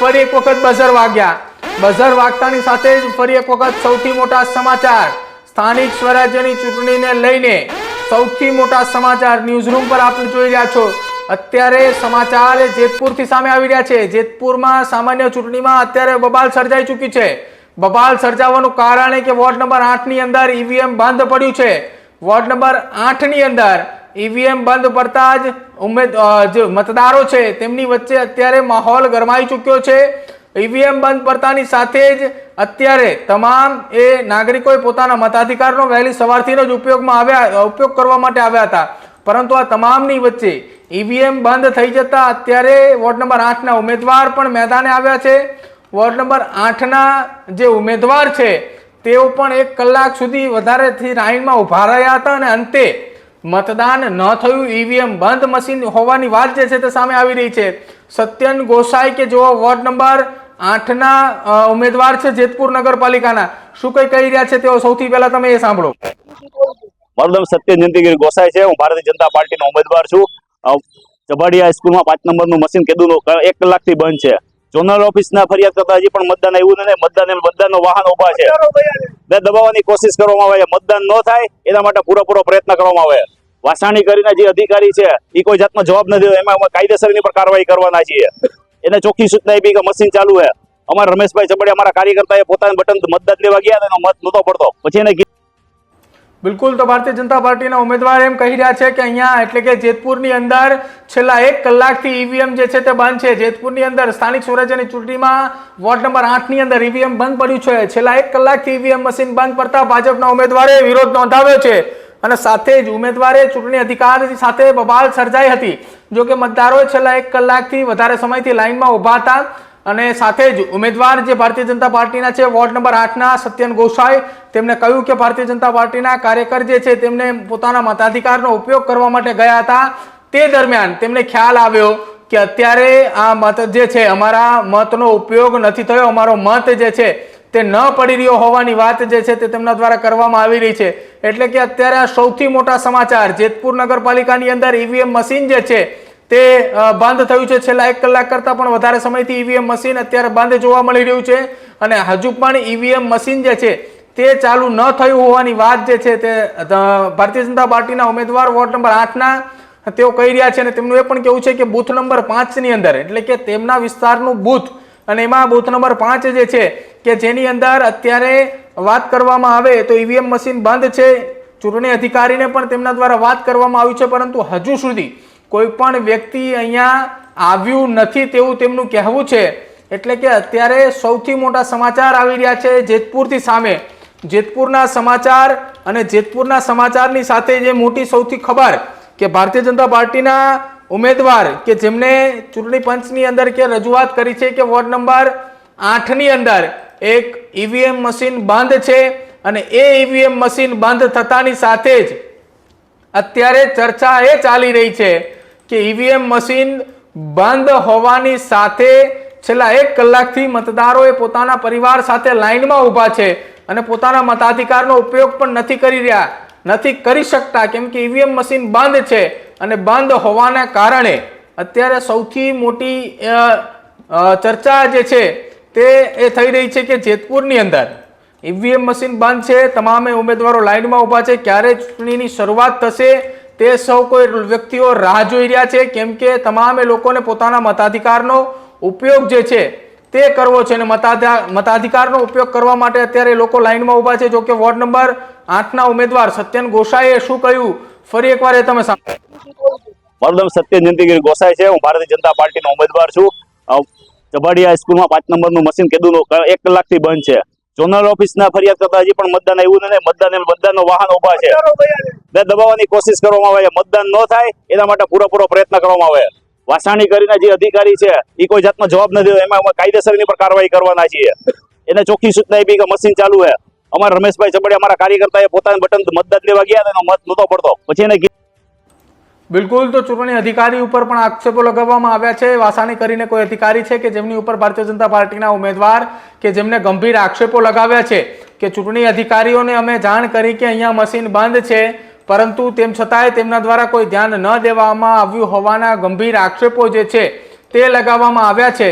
ફરી એક વખત બઝર વાગ્યા. બઝર વાગતાની સાથે જ ફરી એક વખત સૌથી મોટા સમાચાર સ્થાનિક સ્વરાજ્યની ચૂંટણીને લઈને સૌથી મોટા સમાચાર ન્યૂઝરૂમ પર આપણે જોઈ રહ્યા છો. અત્યારે સમાચાર જેતપુરથી સામે આવી રહ્યા છે. જેતપુરમાં સામાન્ય ચૂંટણીમાં અત્યારે બબાલ સર્જાઈ ચૂકી છે. બબાલ સર્જાવાનું કારણ એ કે વોર્ડ નંબર આઠની અંદર ઈવીએમ બંધ પડ્યું છે. વોર્ડ નંબર આઠની અંદર ઈવીએમ બંધ પડતા જ ઉમેદ જે મતદારો છે, તેમની વચ્ચે અત્યારે માહોલ ગરમાઈ ચૂક્યો છે. ઈવીએમ બંધ પડતાની સાથે જ અત્યારે તમામ એ નાગરિકોએ પોતાના મતાધિકારનો વહેલી સવારથી જ ઉપયોગમાં આવ્યા ઉપયોગ કરવા માટે આવ્યા હતા. પરંતુ આ તમામની વચ્ચે ઈવીએમ બંધ થઈ જતા અત્યારે વોર્ડ નંબર આઠના ઉમેદવાર પણ મેદાને આવ્યા છે. વોર્ડ નંબર આઠના જે ઉમેદવાર છે, તેઓ પણ એક કલાક સુધી વધારેથી લાઇનમાં ઊભા રહ્યા હતા અને અંતે મતદાન ન થયું ઈવીએમ બંધ મશીન હોવાની વાત જે છે તે સામે આવી રહી છે. સત્યન ગોસાઈ કે જેઓ વોર્ડ નંબર આઠના ના ઉમેદવાર છે જેતપુર નગરપાલિકાના શું કઈ કહી રહ્યા છે તેઓ? સૌથી પહેલા તમે એ સાંભળો. મારું નામ સત્ય જયંતિગીરી ગોસાઈ છે. હું ભારતીય જનતા પાર્ટીનો ઉમેદવાર છું. અ, ચબાડિયા સ્કૂલમાં પાંચ નંબરનું મશીન કીધું એક કલાકથી બંધ છે. ઝોનલ ઓફિસના ફરિયાદ કરતા હજી પણ મતદાન આવ્યું નથી. મતદાન મતદાનનો વાહન ઊભા છે. બે દબાવવાની કોશિશ કરવામાં આવે છે. મતદાન ન થાય એના માટે પૂરેપૂરો પ્રયત્ન કરવામાં આવે. વાસાણી કરીને જે અધિકારી છે એ કોઈ જાતનો જવાબ નથી. એમાં અમે કાયદેસરની પર કાર્યવાહી કરવાના છીએ. એને ચોખ્ખી સૂચના આપી કે મશીન ચાલુ છે. અમારા રમેશભાઈ ચબડિયા અમારા કાર્યકર્તાએ પોતાના બટન મતદાન લેવા ગયા એનો મત નહોતો પડતો. પછી એને બિલકુલ, તો ભારતીય જનતા પાર્ટીના ઉમેદવાર એમ કહી રહ્યા છે કે અહીંયા એટલે કે જેતપુરની અંદર છેલ્લા એક કલાકથી ઈવીએમ જે છે તે બંધ છે. જેતપુરની અંદર સ્થાનિક સ્વરાજ્યની ચૂંટણીમાં વોર્ડ નંબર આઠની અંદર ઈવીએમ બંધ પડ્યું છે. છેલ્લા એક કલાકથી ઈવીએમ મશીન બંધ પડતા ભાજપના ઉમેદવારે વિરોધ નોંધાવ્યો છે. અને સાથે જ ઉમેદવારે ચૂંટણી અધિકાર સાથે બબાલ સર્જાઈ હતી, જો કે મતદારોએ છેલ્લા એક કલાકથી વધારે સમયથી લાઇનમાં ઊભા હતા અને સાથે જ ઉમેદવાર જે ભારતીય જનતા પાર્ટીના છે, વોર્ડ નંબર આઠના સત્યન ગોસાઈ તેમણે કહ્યું કે ભારતીય જનતા પાર્ટીના કાર્યકર જે છે, તેમને પોતાના મતાધિકારનો ઉપયોગ કરવા માટે ગયા હતા. તે દરમિયાન તેમને ખ્યાલ આવ્યો કે અત્યારે આ મત જે છે, અમારા મતનો ઉપયોગ નથી થયો, અમારો મત જે છે તે ન પડી રહ્યો હોવાની વાત જે છે તે તેમના દ્વારા કરવામાં આવી રહી છે. એટલે કે અત્યારે આ સૌથી મોટા સમાચાર, જેતપુર નગરપાલિકાની અંદર ઈવીએમ મશીન જે છે તે બંધ થયું છે. છેલ્લા એક કલાક કરતાં પણ વધારે સમયથી ઈવીએમ મશીન અત્યારે બંધ જોવા મળી રહ્યું છે. અને હજુ પણ ઈવીએમ મશીન જે છે તે ચાલુ ન થયું હોવાની વાત જે છે તે ભારતીય જનતા પાર્ટીના ઉમેદવાર વોર્ડ નંબર આઠના તેઓ કહી રહ્યા છે અને તેમનું એ પણ કેવું છે કે બૂથ નંબર પાંચની અંદર, એટલે કે તેમના વિસ્તારનું બૂથ. અને એમાં બૂથ નંબર પાંચ જે છે કે જેની અંદર અત્યારે વાત કરવામાં આવે તો ઈવીએમ મશીન બંધ છે. ચૂંટણી અધિકારીને પણ તેમના દ્વારા વાત કરવામાં આવી છે, પરંતુ હજુ સુધી કોઈ પણ વ્યક્તિ અહીંયા આવ્યું નથી તેવું તેમનું કહેવું છે. એટલે કે અત્યારે સૌથી મોટા સમાચાર આવી રહ્યા છે જેતપુરથી સામે. જેતપુરના સમાચાર અને જેતપુરના સમાચારની સાથે જે મોટી સૌથી ખબર કે ભારતીય જનતા પાર્ટીના ઉમેદવાર કે જેમને ચૂંટણી પંચની અંદર કે રજૂઆત કરી છે કે વોર્ડ નંબર આઠની અંદર એક ઈવીએમ મશીન બંધ છે અને એ ઈવીએમ મશીન બંધ થતાની સાથે જ અત્યારે ચર્ચા એ ચાલી રહી છે કે ઈવીએમ મશીન બંધ હોવાની સાથે છેલ્લા એક કલાકથી મતદારોએ પોતાના પરિવાર સાથે લાઇનમાં ઊભા છે અને પોતાના મતાધિકારનો ઉપયોગ પણ નથી કરી રહ્યા, નથી કરી શકતા કેમ કે ઈવીએમ મશીન બંધ છે અને બંધ હોવાના કારણે અત્યારે સૌથી મોટી ચર્ચા જે છે તે એ થઈ રહી છે કે જેતપુરની અંદર ઈવીએમ મશીન બંધ છે, તમામે ઉમેદવારો લાઇનમાં ઊભા છે, ક્યારે ચૂંટણીની શરૂઆત થશે તે સૌ કોઈ વ્યક્તિઓ રાહ જોઈ રહ્યા છે, કેમ કે તમામે લોકોને પોતાના મતાધિકારનો ઉપયોગ જે છે તે કરવો છે અને મતાધા, મતાધિકારનો ઉપયોગ કરવા માટે અત્યારે લોકો લાઇનમાં ઊભા છે. જો કે વોર્ડ નંબર આઠના ઉમેદવાર સત્યન ગોસાઈએ શું કહ્યું? ફરી એકવાર એ તમે મારું નામ સત્ય જયંતિગીરી ગોસાઈ છે. હું ભારતીય જનતા પાર્ટીનો ઉમેદવાર છું. ચબાડિયા સ્કૂલમાં પાંચ નંબરનું મશીન કીધું એક કલાકથી બંધ છે. ઝોનલ ઓફિસના ફરિયાદ કરતા હજી પણ મતદાન આવ્યું નથી મતદાન મતદાનનો વાહન ઊભા છે. દબાવવાની કોશિશ કરવામાં આવે. મતદાન ન થાય એના માટે પૂરેપૂરો પ્રયત્ન કરવામાં આવે. વાસાણી કરીને જે અધિકારી છે એ કોઈ જાતનો જવાબ નથી એમાં અમે કાયદેસરની પર કાર્યવાહી કરવાના છીએ. એને ચોખ્ખી સૂચના આપી કે મશીન ચાલુ છે. અમારા રમેશભાઈ ચબડિયા અમારા કાર્યકર્તાએ પોતાના બટન મતદાન લેવા ગયા એનો મત નહોતો પડતો. પછી એને બિલકુલ, તો ચૂંટણી અધિકારી ઉપર પણ આક્ષેપો લગાવવામાં આવ્યા છે. વાસાણી કરીને કોઈ અધિકારી છે કે જેમની ઉપર ભારતીય જનતા પાર્ટીના ઉમેદવાર કે જેમને ગંભીર આક્ષેપો લગાવ્યા છે કે ચૂંટણી અધિકારીઓને અમે જાણ કરી કે અહીંયા મશીન બંધ છે, પરંતુ તેમ છતાંય તેમના દ્વારા કોઈ ધ્યાન ન દેવામાં આવ્યું હોવાના ગંભીર આક્ષેપો જે છે તે લગાવવામાં આવ્યા છે.